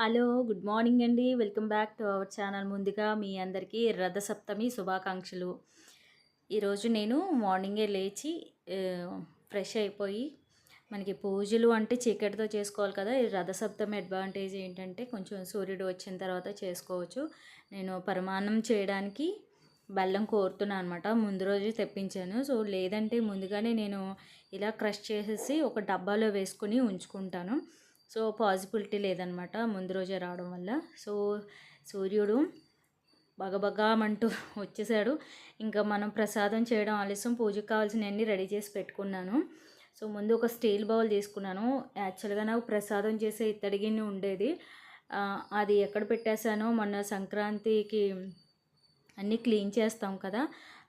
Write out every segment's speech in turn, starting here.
Hello good morning అండి. Welcome back to our channel. ముందుగా మీ అందరికీ రథసప్తమి శుభాకాంక్షలు. ఈరోజు నేను మార్నింగే లేచి ఫ్రెష్ అయిపోయి మనకి పూజలు అంటే చీకటితో చేసుకోవాలి కదా. ఈ రథసప్తమి అడ్వాంటేజ్ ఏంటంటే కొంచెం సూర్యుడు వచ్చిన తర్వాత చేసుకోవచ్చు. నేను పరమాన్నం చేయడానికి బెల్లం కోరుతున్నాను అనమాట ముందు రోజు తెప్పించాను. సో లేదంటే ముందుగానే నేను ఇలా క్రష్ చేసేసి ఒక డబ్బాలో వేసుకుని ఉంచుకుంటాను. సో పాసిబిలిటీ లేదనమాట ముందు రోజే రావడం వల్ల. సో సూర్యుడు బగబగామంటూ వచ్చేసాడు. ఇంకా మనం ప్రసాదం చేయడం ఆలస్యం పూజకు కావాల్సినవన్నీ రెడీ చేసి పెట్టుకున్నాను. సో ముందు ఒక స్టీల్ బౌల్ తీసుకున్నాను. యాక్చువల్గా నాకు ప్రసాదం చేసే ఇత్తడి గిన్నె ఉండేది. అది ఎక్కడ పెట్టేశానో మొన్న సంక్రాంతికి అన్నీ క్లీన్ చేస్తాం కదా.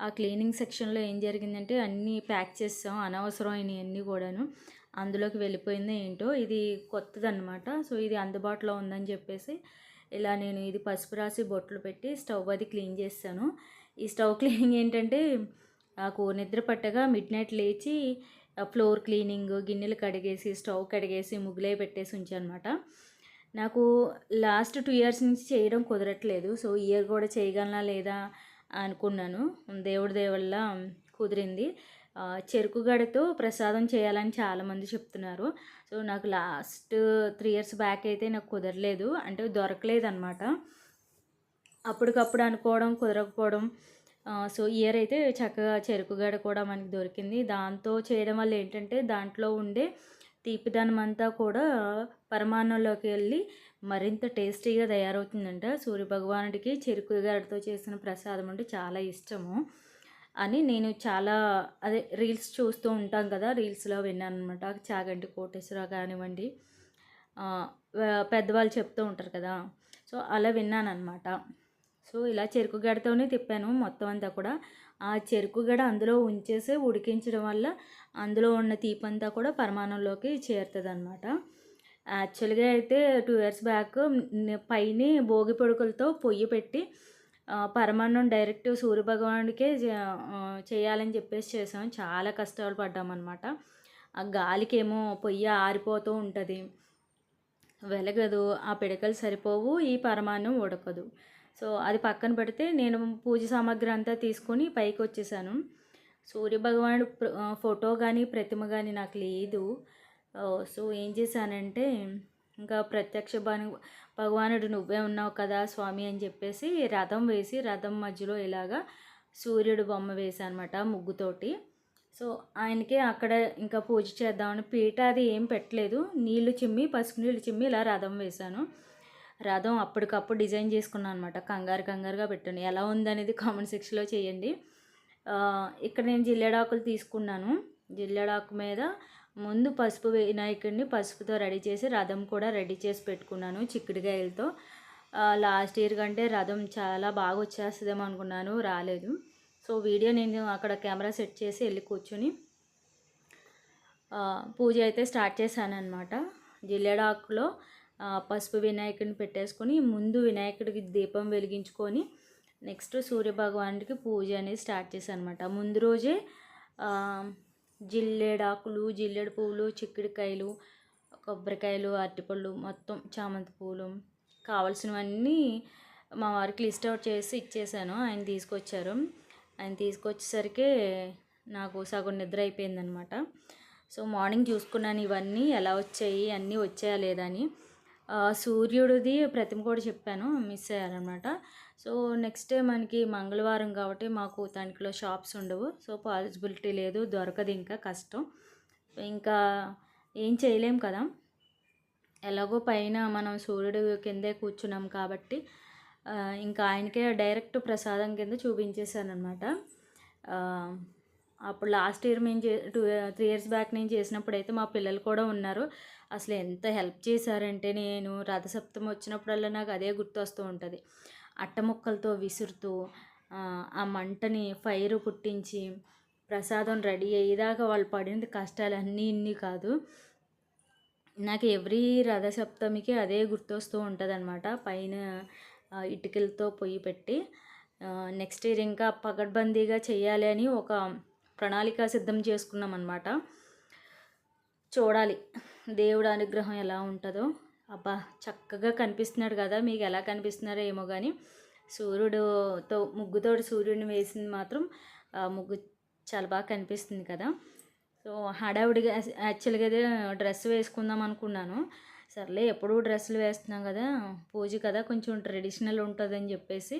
ఆ క్లీనింగ్ సెక్షన్లో ఏం జరిగిందంటే అన్నీ ప్యాక్ చేస్తాం అనవసరమైనవి అన్నీ కూడాను. అందులోకి వెళ్ళిపోయింది ఏంటో ఇది కొత్తదన్నమాట. సో ఇది అందుబాటులో ఉందని చెప్పేసి ఇలా నేను ఇది పసుపు రాసి బొట్లు పెట్టి స్టవ్ అది క్లీన్ చేస్తాను. ఈ స్టవ్ క్లీనింగ్ ఏంటంటే నాకు నిద్ర పట్టగా మిడ్ నైట్ లేచి ఫ్లోర్ క్లీనింగ్ గిన్నెలు కడిగేసి స్టవ్ కడిగేసి ముగ్గులే పెట్టేసి ఉంచానమాట నాకు లాస్ట్ టూ ఇయర్స్ నుంచి చేయడం కుదరట్లేదు. సో ఇయర్ కూడా చేయగలనా లేదా అనుకున్నాను. దేవుడి దేవుళ్ళ కుదిరింది. చెరుకు గడతో ప్రసాదం చేయాలని చాలామంది చెప్తున్నారు. సో నాకు లాస్ట్ త్రీ ఇయర్స్ బ్యాక్ అయితే నాకు కుదరలేదు. అంటే దొరకలేదు అనమాట అప్పటికప్పుడు అనుకోవడం కుదరకపోవడం సో ఇయర్ అయితే చక్కగా చెరుకు గడ కూడా మనకి దొరికింది. దాంతో చేయడం వల్ల ఏంటంటే దాంట్లో ఉండే తీపిదనం అంతా కూడా పరమాన్నంలోకి వెళ్ళి మరింత టేస్టీగా తయారవుతుందంట. సూర్య భగవానుడికి చెరుకు గడతో చేసిన ప్రసాదం అంటే చాలా ఇష్టము. అని నేను చాలా అదే రీల్స్ చూస్తూ ఉంటాం కదా రీల్స్లో విన్నాను అనమాట చాగంటి కోటేశ్వరరావు కానివ్వండి పెద్దవాళ్ళు చెప్తూ ఉంటారు కదా. సో అలా విన్నాను అనమాట సో ఇలా చెరుకు గడతోనే తిప్పాను. మొత్తం అంతా కూడా ఆ చెరుకు గడ అందులో ఉంచేసి ఉడికించడం వల్ల అందులో ఉన్న తీపంతా కూడా పరిమాణంలోకి చేరుతుంది అనమాట యాక్చువల్గా అయితే టూ ఇయర్స్ బ్యాక్ పైన భోగి పొడుకులతో పొయ్యి పెట్టి పరమాన్నం డైరెక్ట్ సూర్యభగవానుడికే చే- చేయాలని చెప్పేసి చేసాం. చాలా కష్టాలు పడ్డామన్నమాట. ఆ గాలికేమో పొయ్యి ఆరిపోతూ ఉంటుంది. వెలగదు ఆ పిడకలు సరిపోవు ఈ పరమాన్నం ఉడకదు. సో అది పక్కన పెడితే నేను పూజ సామాగ్రి అంతా తీసుకొని పైకి వచ్చేసాను. సూర్యభగవానుడు ప్ర- ఫోటో కానీ ప్రతిమ కానీ నాకు లేదు. సో ఏం చేశానంటే ఇంకా ప్రత్యక్ష భగవానుడు నువ్వే ఉన్నావు కదా స్వామి అని చెప్పేసి రథం వేసి రథం మధ్యలో ఇలాగా సూర్యుడు బొమ్మ వేశానమాట ముగ్గుతోటి. సో ఆయనకి అక్కడ ఇంకా పూజ చేద్దామని పీట అది ఏం పెట్టలేదు. నీళ్ళు చిమ్మి పసుపు నీళ్ళు చిమ్మి ఇలా రథం వేశాను. రథం అప్పటికప్పుడు డిజైన్ చేసుకున్నాను అనమాట కంగారు కంగారుగా పెట్టాను ఎలా ఉందనేది కామెంట్ సెక్షన్లో చేయండి. ఇక్కడ నేను జిల్లెడాకులు తీసుకున్నాను. జిల్లెడాకు మీద ముందు పసుపు వినాయకుడిని పసుపుతో రెడీ చేసి రథం కూడా రెడీ చేసి పెట్టుకున్నాను చిక్కుడుకాయలతో. లాస్ట్ ఇయర్ కంటే రథం చాలా బాగా వచ్చేస్తుందేమో అనుకున్నాను రాలేదు. సో వీడియో నేను అక్కడ కెమెరా సెట్ చేసి వెళ్ళి కూర్చొని పూజ అయితే స్టార్ట్ చేశాను అనమాట జిల్లెడాకులో పసుపు వినాయకుడిని పెట్టేసుకొని ముందు వినాయకుడికి దీపం వెలిగించుకొని నెక్స్ట్ సూర్యభగవానుడికి పూజ అనేది స్టార్ట్ చేశాను అనమాట ముందు రోజే జిల్లేడాకులు జిల్లేడు పువ్వులు చిక్కుడుకాయలు కొబ్బరికాయలు అరటిపళ్ళు మొత్తం చామంతి పూలు కావాల్సినవన్నీ మా వారికి లిస్ట్ అవుట్ చేసి ఇచ్చేసాను. ఆయన తీసుకొచ్చారు. ఆయన తీసుకొచ్చేసరికి నాకు సగం నిద్ర అయిపోయిందనమాట సో మార్నింగ్ చూసుకున్నాను ఇవన్నీ ఎలా వచ్చాయి అన్నీ వచ్చాయా లేదా అని. సూర్యుడిది ప్రతిమ కూడా చెప్పాను మిస్ అయ్యారనమాట. సో నెక్స్ట్ డే మనకి మంగళవారం కాబట్టి మాకు తణుకులో షాప్స్ ఉండవు. సో పాసిబిలిటీ లేదు దొరకదు ఇంకా కష్టం. ఇంకా ఏం చేయలేం కదా. ఎలాగో పైన మనం సూర్యుడు కిందే కూర్చున్నాం కాబట్టి ఇంకా ఆయనకే డైరెక్ట్ ప్రసాదం కింద చూపించేశాను అనమాట అప్పుడు లాస్ట్ ఇయర్ మేము చే టూ త్రీ ఇయర్స్ బ్యాక్ నేను చేసినప్పుడు అయితే మా పిల్లలు కూడా ఉన్నారు. అసలు ఎంత హెల్ప్ చేశారంటే నేను రథసప్తమి వచ్చినప్పుడల్లా నాకు అదే గుర్తొస్తూ ఉంటుంది. అట్ట ముక్కలతో విసురుతూ ఆ, మంటని ఫైర్ పుట్టించి ప్రసాదం రెడీ అయ్యేదాకా వాళ్ళు పడిన కష్టాలు అన్నీ ఇన్ని కాదు. నాకు ఎవ్రీ రథసప్తమికి అదే గుర్తొస్తూ ఉంటుంది అనమాట పైన ఇటుకలతో పొయ్యి పెట్టి నెక్స్ట్ ఇయర్ ఇంకా పగడ్బందీగా చేయాలి అని ఒక ప్రణాళిక సిద్ధం చేసుకున్నాం అనమాట చూడాలి దేవుడు అనుగ్రహం ఎలా ఉంటుందో. అబ్బా చక్కగా కనిపిస్తున్నాడు కదా మీకు ఎలా కనిపిస్తున్నారో ఏమో కానీ సూర్యుడుతో ముగ్గుతో సూర్యుడిని వేసింది మాత్రం ముగ్గు చాలా బాగా కనిపిస్తుంది కదా. సో హడావుడిగా యాక్చువల్గా అయితే డ్రెస్ వేసుకుందాం అనుకున్నాను. సర్లే ఎప్పుడూ డ్రెస్సులు వేస్తున్నాం కదా పూజ కదా కొంచెం ట్రెడిషనల్ ఉంటుందని చెప్పేసి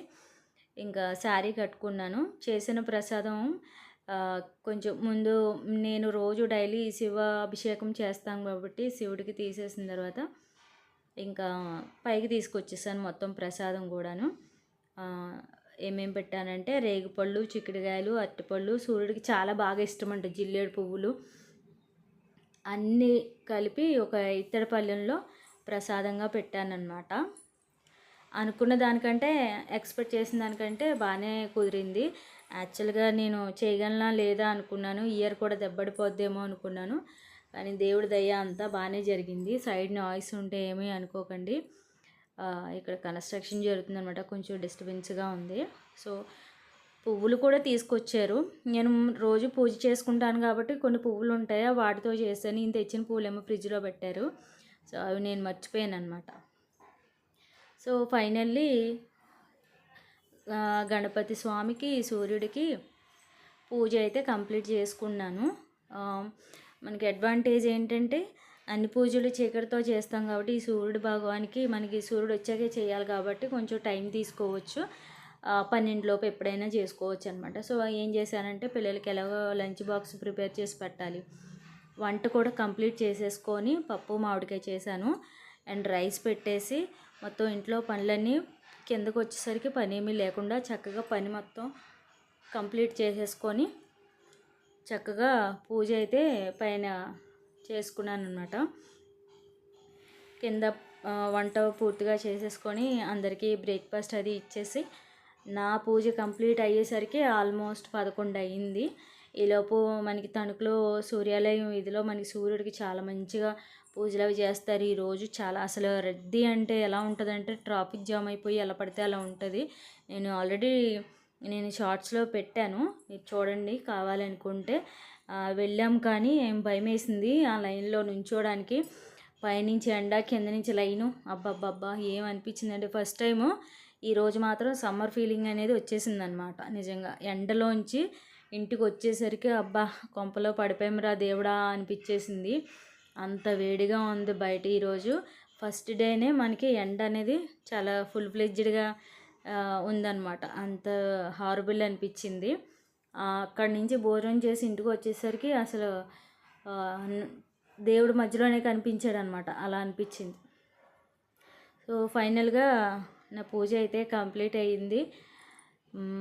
ఇంకా శారీ కట్టుకున్నాను. చేసిన ప్రసాదం కొంచెం ముందు నేను రోజు డైలీ శివ అభిషేకం చేస్తాను కాబట్టి శివుడికి తీసేసిన తర్వాత ఇంకా పైకి తీసుకొచ్చేసాను మొత్తం ప్రసాదం కూడాను. ఏమేమి పెట్టానంటే రేగిపళ్ళు చిక్కుడుకాయలు అరటిపళ్ళు సూర్యుడికి చాలా బాగా ఇష్టం అంట జిల్లేడు పువ్వులు. అన్నీ కలిపి ఒక ఇత్తడి పళ్ళెంలో ప్రసాదంగా పెట్టానన్నమాట. అనుకున్న దానికంటే ఎక్స్పెక్ట్ చేసిన దానికంటే బాగానే కుదిరింది. యాక్చువల్గా నేను చేయగలనా లేదా అనుకున్నాను. ఇయర్ కూడా దెబ్బడిపోద్దేమో అనుకున్నాను. కానీ దేవుడి దయ అంతా బాగానే జరిగింది. సైడ్ నాయిస్ ఉంటే ఏమీ అనుకోకండి. ఇక్కడ కన్స్ట్రక్షన్ జరుగుతుందన్నమాట. కొంచెం డిస్టర్బెన్స్గా ఉంది. సో పువ్వులు కూడా తీసుకొచ్చారు. నేను రోజు పూజ చేసుకుంటాను కాబట్టి కొన్ని పువ్వులు ఉంటాయి. వాటితో చేస్తాను. ఇంత తెచ్చిన పువ్వులేమో ఫ్రిడ్జ్లో పెట్టారు. సో అవి నేను మర్చిపోయాను అనమాట సో ఫైనల్లీ గణపతి స్వామికి సూర్యుడికి పూజ అయితే కంప్లీట్ చేసుకున్నాను. మనకి అడ్వాంటేజ్ ఏంటంటే అన్ని పూజలు చీకటితో చేస్తాం కాబట్టి ఈ సూర్యుడు భగవానికి మనకి సూర్యుడు వచ్చాకే చేయాలి కాబట్టి కొంచెం టైం తీసుకోవచ్చు. పన్నెండులోపు ఎప్పుడైనా చేసుకోవచ్చు అనమాట సో ఏం చేశానంటే పిల్లలకి ఎలాగో లంచ్ బాక్స్ ప్రిపేర్ చేసి పెట్టాలి. వంట కూడా కంప్లీట్ చేసేసుకొని పప్పు మామిడికాయ చేశాను. అండ్ రైస్ పెట్టేసి మొత్తం ఇంట్లో పనులన్నీ కిందకు వచ్చేసరికి పని ఏమీ లేకుండా చక్కగా పని మొత్తం కంప్లీట్ చేసేసుకొని చక్కగా పూజ అయితే పైన చేసుకున్నాను అనమాట కింద వంట పూర్తిగా చేసేసుకొని అందరికీ బ్రేక్ఫాస్ట్ అది ఇచ్చేసి నా పూజ కంప్లీట్ అయ్యేసరికి ఆల్మోస్ట్ పదకొండు అయ్యింది ఈలోపు మనకి తణుకులో సూర్యాలయం ఇదిలో మనకి సూర్యుడికి చాలా మంచిగా పూజలు అవి చేస్తారు. ఈరోజు చాలా అసలు రద్దీ అంటే ఎలా ఉంటుందంటే ట్రాఫిక్ జామ్ అయిపోయి ఎలా పడితే అలా ఉంటుంది. నేను ఆల్రెడీ నేను షార్ట్స్లో పెట్టాను. మీరు చూడండి కావాలనుకుంటే వెళ్ళాం కానీ ఏం భయం వేసింది. ఆ లైన్లో నుంచోడానికి పైనుంచి ఎండ కింద నుంచి లైను. అబ్బబ్బబ్బా ఏం అనిపించిందంటే ఫస్ట్ టైము ఈరోజు మాత్రం సమ్మర్ ఫీలింగ్ అనేది వచ్చేసింది అనమాట నిజంగా ఎండలోంచి ఇంటికి వచ్చేసరికి అబ్బా కొంపలో పడిపోయామరా దేవుడా అనిపించేసింది. అంత వేడిగా ఉంది బయట ఈరోజు. ఫస్ట్ డేనే మనకి ఎండ అనేది చాలా ఫుల్ ఫ్లెడ్జ్డ్గా ఉందన్నమాట. అంత హారబుల్ అనిపించింది. అక్కడి నుంచి భోజనం చేసి ఇంటికి వచ్చేసరికి అసలు దేవుడి దేవుడు మధ్యలోనే కనిపించాడు అనమాట అలా అనిపించింది. సో ఫైనల్గా నా పూజ అయితే కంప్లీట్ అయ్యింది.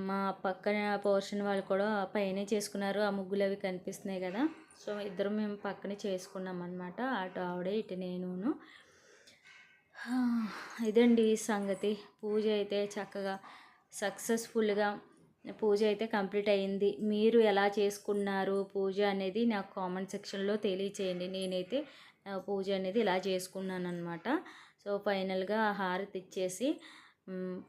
మా పక్కన పోర్షన్ వాళ్ళు కూడా పైనే చేసుకున్నారు. ఆ ముగ్గులు అవి కనిపిస్తున్నాయి కదా. సో ఇద్దరం మేము పక్కనే చేసుకున్నాం అనమాట అటు ఆవిడే ఇటు నేనును. ఇదండి సంగతి. పూజ అయితే చక్కగా సక్సెస్ఫుల్గా పూజ అయితే కంప్లీట్ అయ్యింది మీరు ఎలా చేసుకున్నారు పూజ అనేది నాకు కామెంట్ సెక్షన్లో తెలియచేయండి. నేనైతే పూజ అనేది ఇలా చేసుకున్నాను అనమాట సో ఫైనల్గా హారతి ఇచ్చేసి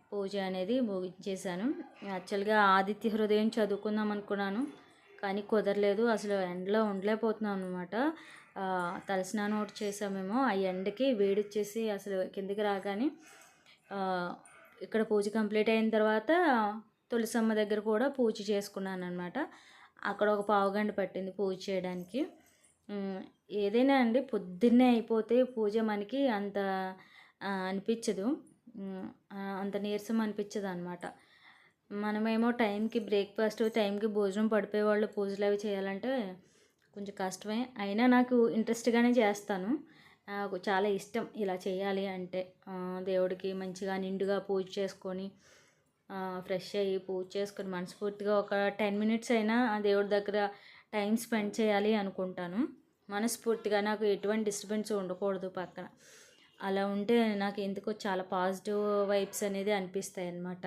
పూజ అనేది ముగించేశాను యాక్చువల్గా ఆదిత్య హృదయం చదువుకుందాం అనుకున్నాను. కానీ కుదరలేదు. అసలు ఎండలో ఉండలేకపోతున్నాం అనమాట తలస్నానం ఒకటి చేసామేమో ఆ ఎండకి వేడిచ్చేసి అసలు కిందికి రాగానే ఇక్కడ పూజ కంప్లీట్ అయిన తర్వాత తులసమ్మ దగ్గర కూడా పూజ చేసుకున్నాను అనమాట అక్కడ ఒక పావు గంట పట్టింది పూజ చేయడానికి. ఏదైనా అండి పొద్దున్నే అయిపోతే పూజ మనకి అంత అనిపించదు. అంత నీరసం అనిపించదు అనమాట మనమేమో టైంకి బ్రేక్ఫాస్ట్ టైంకి భోజనం పడిపోయే వాళ్ళు పూజలు అవి చేయాలంటే కొంచెం కష్టమే. అయినా నాకు ఇంట్రెస్ట్గానే చేస్తాను. నాకు చాలా ఇష్టం ఇలా చేయాలి అంటే. దేవుడికి మంచిగా నిండుగా పూజ చేసుకొని ఫ్రెష్ అయ్యి పూజ చేసుకొని మనస్ఫూర్తిగా ఒక టెన్ మినిట్స్ అయినా ఆ దేవుడి దగ్గర టైం స్పెండ్ చేయాలి అనుకుంటాను. మనస్ఫూర్తిగా నాకు ఎటువంటి డిస్టర్బెన్స్ ఉండకూడదు పక్కన. అలా ఉంటే నాకు ఎందుకో చాలా పాజిటివ్ వైబ్స్ అనేది అనిపిస్తాయి అన్నమాట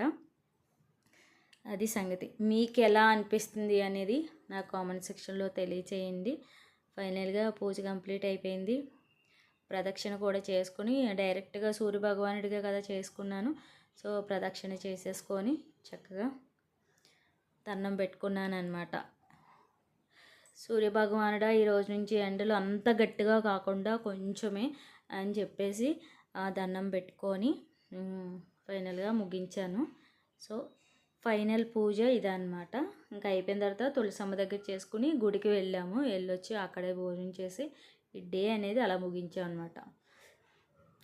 అది సంగతి. మీకు ఎలా అనిపిస్తుంది అనేది నా కామెంట్ సెక్షన్లో తెలియచేయండి. ఫైనల్గా పూజ కంప్లీట్ అయిపోయింది. ప్రదక్షిణ కూడా చేసుకుని డైరెక్ట్గా సూర్య భగవానుడిగా కదా చేసుకున్నాను. సో ప్రదక్షిణ చేసేసుకొని చక్కగా దండం పెట్టుకున్నాను అనమాట సూర్యభగవానుడా ఈ రోజు నుంచి ఎండలు అంత గట్టిగా కాకుండా కొంచెమే అని చెప్పేసి ఆ దండం పెట్టుకొని ఫైనల్గా ముగించాను. సో ఫైనల్ పూజ ఇదన్నమాట. ఇంకా అయిపోయిన తర్వాత తులసమ్మ దగ్గర చేసుకుని గుడికి వెళ్ళాము. వెళ్ళొచ్చి అక్కడే భోజనం చేసి ఈ డే అనేది అలా ముగించాం అనమాట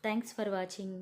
థ్యాంక్స్ ఫర్ వాచింగ్